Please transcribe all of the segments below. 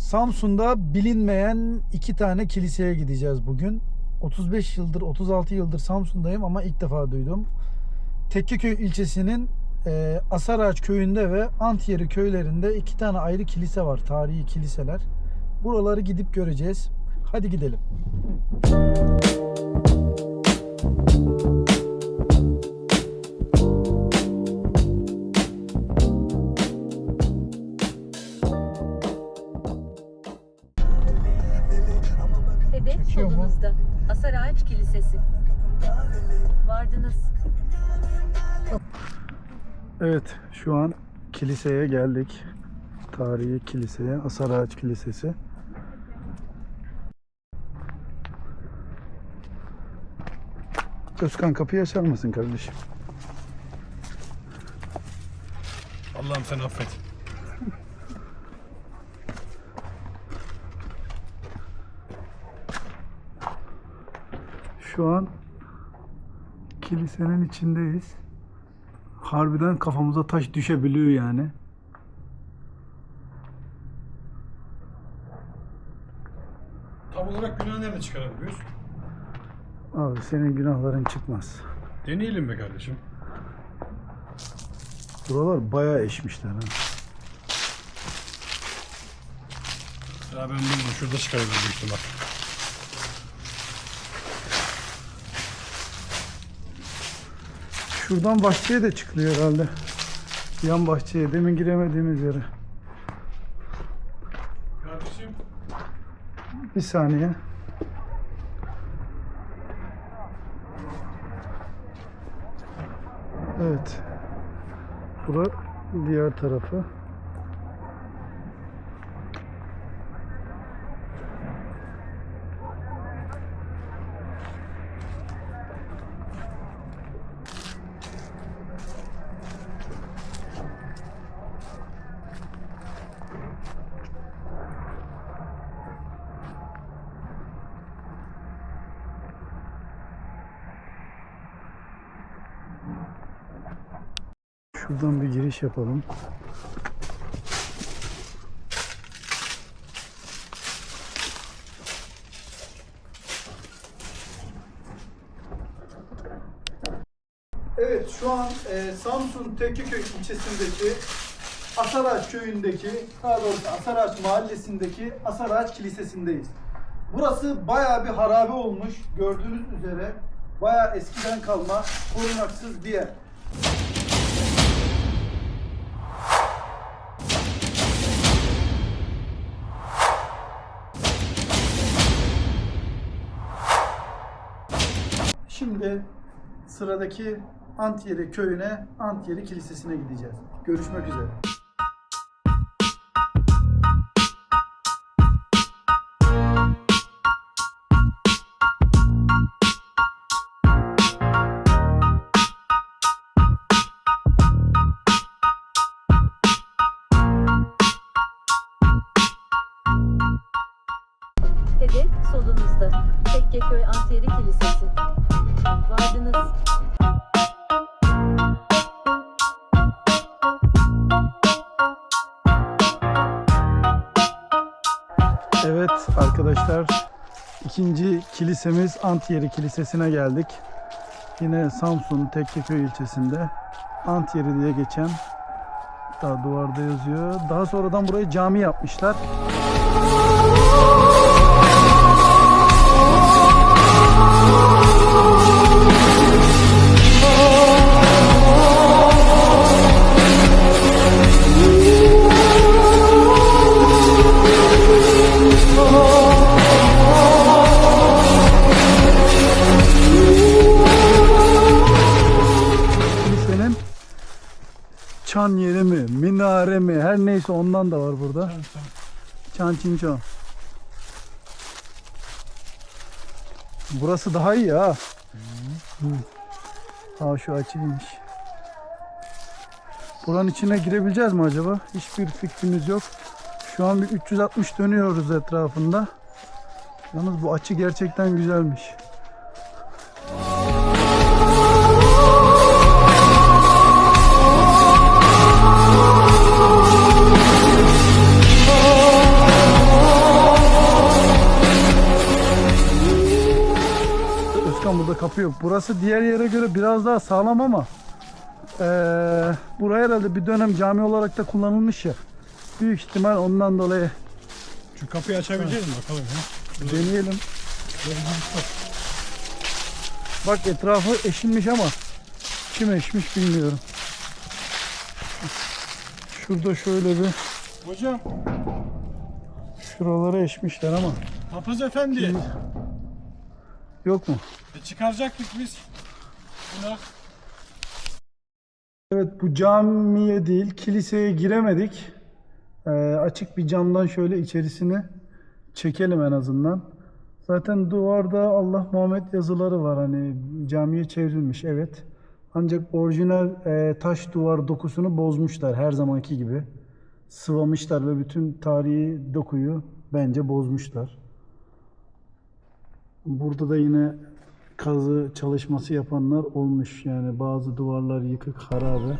Samsun'da bilinmeyen iki tane kiliseye gideceğiz bugün. 35 yıldır, 36 yıldır Samsun'dayım ama ilk defa duydum. Tekkeköy ilçesinin e, Asarağaç köyünde ve Antyeri köylerinde iki tane ayrı kilise var. Tarihi kiliseler. Buraları gidip göreceğiz. Hadi gidelim. Hedef Solunuzda. Asarağaç Kilisesi. Vardınız. Evet, şu an kiliseye geldik. Tarihi kiliseye, Asarağaç Kilisesi. Özkan kapıyı açar mısın kardeşim? Allah'ım sen affet. Şu an kilisenin içindeyiz. Harbiden kafamıza taş düşebiliyor yani. Tam olarak günah nerede çıkarabiliyoruz? Abi senin günahların çıkmaz. Deneyelim be kardeşim. Buralar bayağı eşmişler ha. Ya ben buldum şurada çıkarabilirim büyük ihtimal. Şuradan bahçeye de çıkılıyor herhalde. Yan bahçeye, demin giremediğimiz yere. Kardeşim. Bir saniye. Evet. Bura diğer tarafı. Şuradan bir giriş yapalım. Evet şu an e, Samsun Tekkeköy ilçesindeki Asaraç köyündeki daha doğrusu Asaraç mahallesindeki Asaraç kilisesindeyiz. Burası bayağı bir harabe olmuş gördüğünüz üzere bayağı eskiden kalma korunaksız bir yer. Şimdi sıradaki Antyeri köyüne, Antyeri kilisesine gideceğiz. Görüşmek üzere. Hedef solunuzda. Tekkeköy Antiyeri Kilisesi. Vardınız. Evet arkadaşlar ikinci kilisemiz Antyeri Kilisesi'ne geldik. Yine Samsun Tekkeköy ilçesinde Antyeri diye geçen daha duvarda yazıyor. Daha sonradan burayı cami yapmışlar. Çan yeri mi, minare mi her neyse ondan da var burada. Çan çinçon. Burası daha iyi ha. Hı. Ha şu açıymış. Buranın içine girebileceğiz mi acaba? Hiçbir fikrimiz yok. Şu an bir 360 dönüyoruz etrafında. Yalnız bu açı gerçekten güzelmiş. Burada kapı yok. Burası diğer yere göre biraz daha sağlam ama eee buraya herhalde bir dönem cami olarak da kullanılmış ya. Büyük ihtimal ondan dolayı Şu kapıyı açabilecek misin bakalım ya? deneyelim. Bak etrafı eşilmiş ama kim eşmiş bilmiyorum. Şurada şöyle bir Hocam, şuralara eşmişler ama Papaz Efendi. yok mu? E, çıkaracaktık biz. Buna Evet bu camiye değil kiliseye giremedik. Ee, açık bir camdan şöyle içerisini çekelim en azından. Zaten duvarda Allah Muhammed yazıları var hani camiye çevrilmiş evet. Ancak orijinal e, taş duvar dokusunu bozmuşlar her zamanki gibi. Sıvamışlar ve bütün tarihi dokuyu bence bozmuşlar. Burada da yine kazı çalışması yapanlar olmuş. Yani bazı duvarlar yıkık, harabe.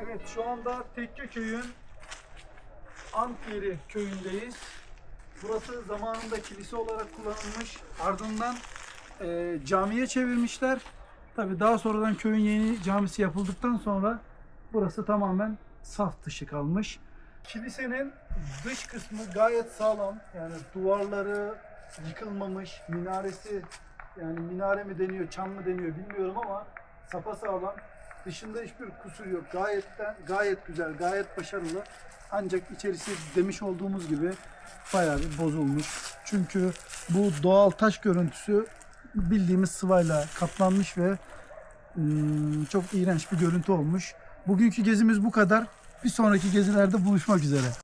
Evet şu anda Tekkeköy'ün Antiyeri köyündeyiz. Burası zamanında kilise olarak kullanılmış. Ardından e, camiye çevirmişler. Tabi daha sonradan köyün yeni camisi yapıldıktan sonra burası tamamen saf dışı kalmış. Kilisenin dış kısmı gayet sağlam. Yani duvarları yıkılmamış, minaresi yani minare mi deniyor, çam mı deniyor bilmiyorum ama sapa sağlam. Dışında hiçbir kusur yok. Gayetten gayet güzel, gayet başarılı. Ancak içerisi demiş olduğumuz gibi bayağı bir bozulmuş. Çünkü bu doğal taş görüntüsü bildiğimiz sıvayla kaplanmış ve hmm, çok iğrenç bir görüntü olmuş. Bugünkü gezimiz bu kadar. Bir sonraki gezilerde buluşmak üzere.